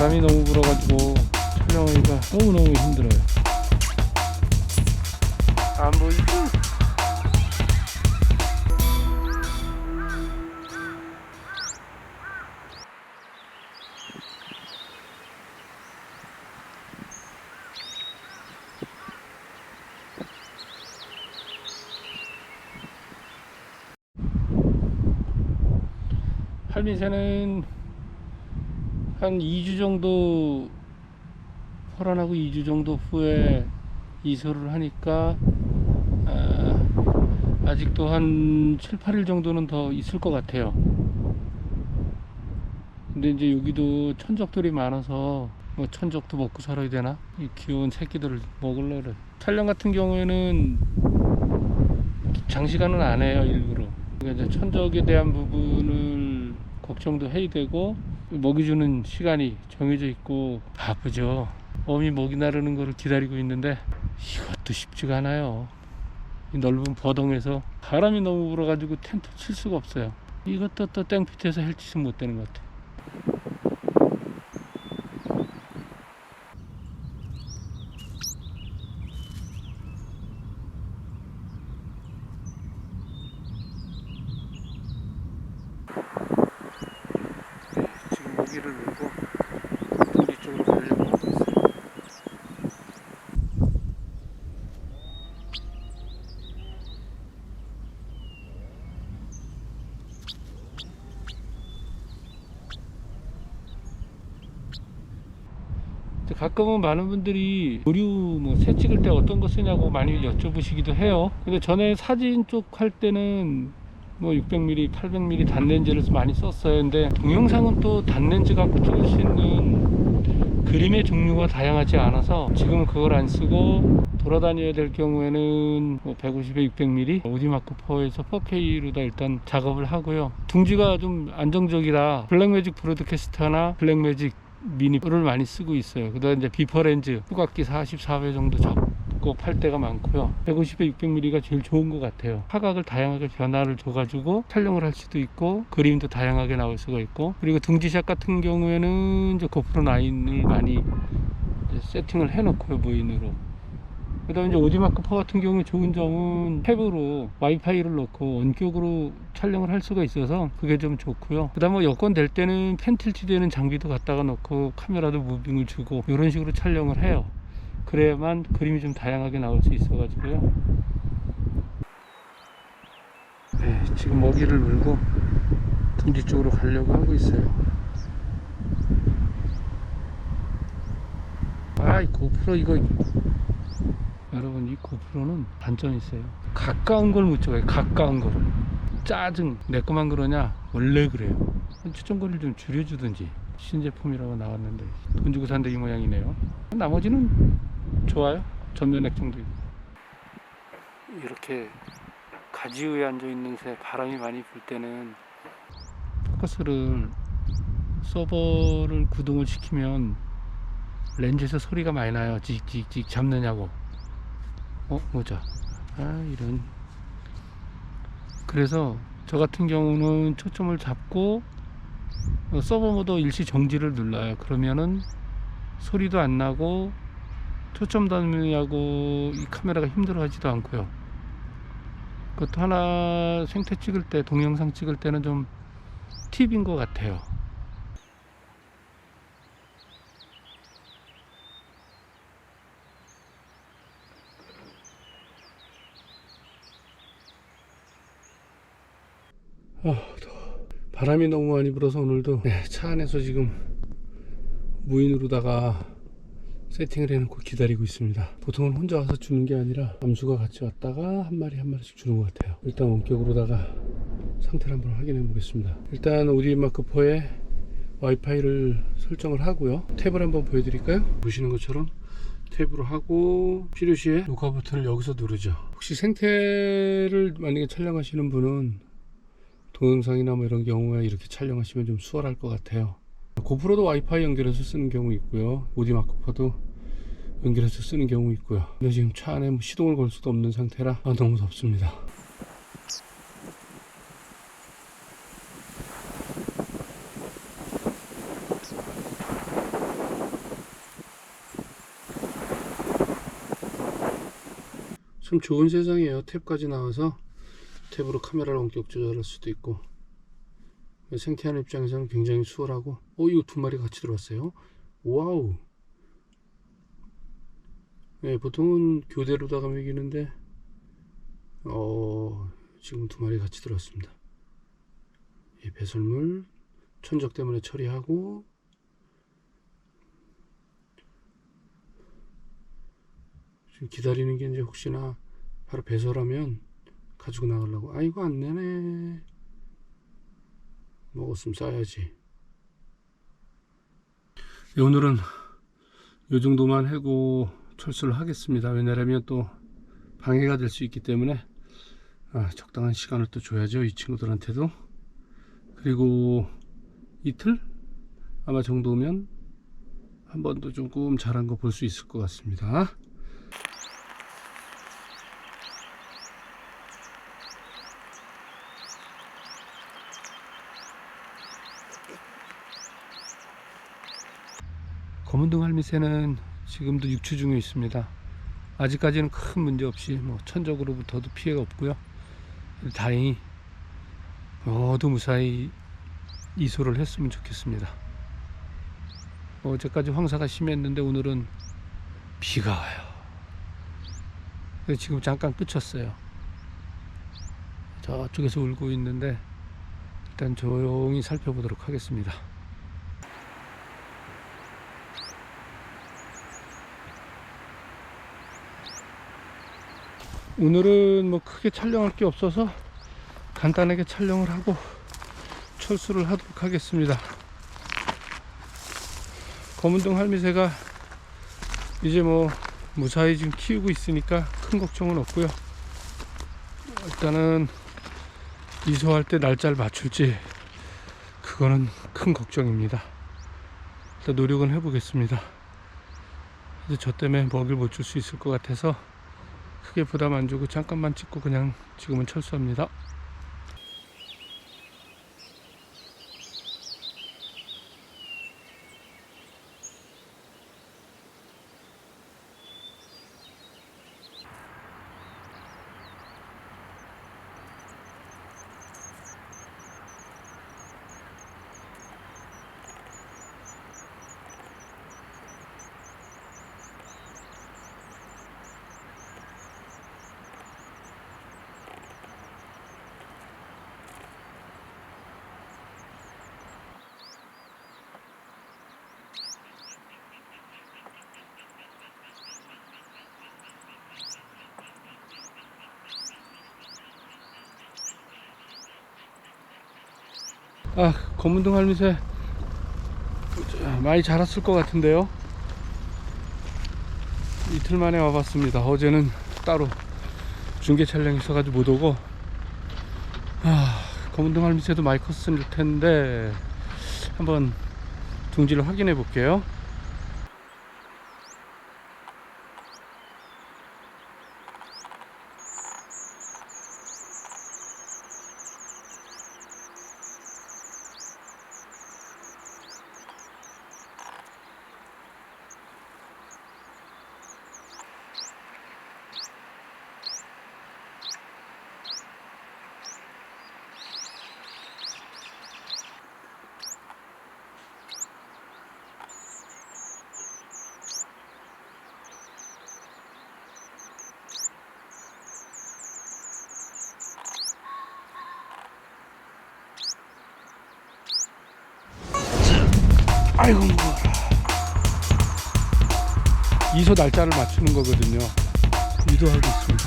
바람이 너무 불어가지고 촬영하기가 너무너무 힘들어요. 안 보이지? 할미새는 한 2주 정도 허란하고 2주 정도 후에 이소를 하니까 아, 아직도 한 7, 8일 정도는 더 있을 것 같아요. 근데 이제 여기도 천적들이 많아서 뭐 천적도 먹고 살아야 되나? 이 귀여운 새끼들을 먹으려 그래. 촬영 같은 경우에는 장시간은 안 해요, 일부러. 그러니까 이제 천적에 대한 부분을 걱정도 해야 되고 먹이 주는 시간이 정해져 있고 바쁘죠. 어미 먹이 나르는 거를 기다리고 있는데 이것도 쉽지가 않아요. 이 넓은 버덩에서 바람이 너무 불어가지고 텐트 칠 수가 없어요. 이것도 또할 짓은 못 되는 것 같아. 지 금 모기를 물고 우리 쪽으로 가려고 하고 있어요. 가끔은 많은 분들이 의류 뭐새 찍을 때 어떤 거 쓰냐고 많이 여쭤보시기도 해요. 근데 전에 사진 쪽 할 때는 뭐 600mm, 800mm 단렌즈를 많이 썼어요. 근데 동영상은 또 단렌즈 갖고 찍을 수 있는 그림의 종류가 다양하지 않아서 지금은 그걸 안 쓰고 돌아다녀야 될 경우에는 뭐 150에 600mm 오디마크 4에서 4K로 다 일단 작업을 하고요. 둥지가 좀 안정적이라 블랙매직 브로드캐스터나 블랙매직 미니를 많이 쓰고 있어요. 그다음 이제 비퍼 렌즈 후각기 44회 정도 잡고 팔 때가 많고요. 150에 600mm가 제일 좋은 것 같아요. 화각을 다양하게 변화를 줘가지고 촬영을 할 수도 있고 그림도 다양하게 나올 수가 있고 그리고 둥지샷 같은 경우에는 이제 고프로 9을 많이 이제 세팅을 해놓고요 무인으로. 그 다음에 이제 오디마크 4 같은 경우에 좋은 점은 탭으로 와이파이를 넣고 원격으로 촬영을 할 수가 있어서 그게 좀 좋고요. 그 다음에 뭐 여건 될 때는 펜틸티 되는 장비도 갖다가 넣고 카메라도 무빙을 주고 이런 식으로 촬영을 해요. 그래야만 그림이 좀 다양하게 나올 수 있어 가지고요. 네, 지금 먹이를 물고 둥지 쪽으로 가려고 하고 있어요. 아이 고프로 이거. 여러분 이 고프로는 단점이 있어요. 가까운 걸 못 찍어요. 가까운 거를 짜증. 내 거만 그러냐? 원래 그래요. 추천거리를 좀 줄여주든지. 신제품이라고 나왔는데. 돈 주고 산데 이 모양이네요. 나머지는 좋아요? 전면 액 정도 이렇게 가지 위에 앉아 있는 새 바람이 많이 불 때는 포커스를 서버를 구동을 시키면 렌즈에서 소리가 많이 나요. 찍찍찍 잡느냐고. 어 모자 아 이런. 그래서 저 같은 경우는 초점을 잡고 어, 서버 모드 일시 정지를 눌러요. 그러면은 소리도 안 나고 초점 잡느냐고 이 카메라가 힘들어 하지도 않고요 그것도 하나 생태 찍을 때 동영상 찍을 때는 좀 팁인 것 같아요 아, 더워. 바람이 너무 많이 불어서 오늘도 네, 차 안에서 지금 무인으로다가 세팅을 해놓고 기다리고 있습니다. 보통은 혼자 와서 주는 게 아니라 암수가 같이 왔다가 한 마리 한 마리씩 주는 것 같아요. 일단 원격으로다가 상태를 한번 확인해 보겠습니다. 일단 오디마크 4에 와이파이를 설정을 하고요. 탭을 한번 보여드릴까요? 보시는 것처럼 탭으로 하고 필요시에 녹화 버튼을 여기서 누르죠. 혹시 생태를 만약에 촬영하시는 분은 동영상이나 뭐 이런 경우에 이렇게 촬영하시면 좀 수월할 것 같아요. 고프로도 와이파이 연결해서 쓰는 경우 있고요. 오디 마크퍼도 연결해서 쓰는 경우 있고요. 근데 지금 차 안에 뭐 시동을 걸 수도 없는 상태라 아, 너무 덥습니다. 참 좋은 세상이에요. 탭까지 나와서 탭으로 카메라를 원격 조절할 수도 있고. 생태하는 입장에서는 굉장히 수월하고 어 이거 두 마리 같이 들어왔어요. 와우. 네, 보통은 교대로다가 먹이는데 어 지금 두 마리 같이 들어왔습니다. 예, 배설물 천적 때문에 처리하고 지금 기다리는 게 이제 혹시나 바로 배설하면 가지고 나가려고 아이고 안 내네 먹었으면 싸야지. 네, 오늘은 요 정도만 해고 철수를 하겠습니다. 왜냐하면 또 방해가 될 수 있기 때문에 아, 적당한 시간을 또 줘야죠 이 친구들한테도. 그리고 이틀? 아마 정도면 한 번 더 조금 자란 거볼 수 있을 것 같습니다 검은등 할미새는 지금도 육추 중에 있습니다. 아직까지는 큰 문제 없이 뭐 천적으로부터도 피해가 없고요. 다행히 모두 무사히 이소를 했으면 좋겠습니다. 어제까지 황사가 심했는데 오늘은 비가 와요. 지금 잠깐 그쳤어요. 저쪽에서 울고 있는데 일단 조용히 살펴보도록 하겠습니다. 오늘은 뭐 크게 촬영할 게 없어서 간단하게 촬영을 하고 철수를 하도록 하겠습니다. 검은등 할미새가 이제 뭐 무사히 지금 키우고 있으니까 큰 걱정은 없고요. 일단은 이소할 때 날짜를 맞출지 그거는 큰 걱정입니다. 일단 노력은 해보겠습니다. 이제 저 때문에 먹이를 못줄 수 있을 것 같아서 크게 부담 안 주고 잠깐만 찍고 그냥 지금은 철수합니다. 아, 검은등 할미새 많이 자랐을 것 같은데요. 이틀 만에 와봤습니다. 어제는 따로 중계 촬영 있어가지고 못 오고, 아, 검은등 할미새도 많이 컸을 텐데, 한번 둥지를 확인해 볼게요. 아이고. 무거워라 이소 날짜를 맞추는 거거든요. 유도하고 있습니다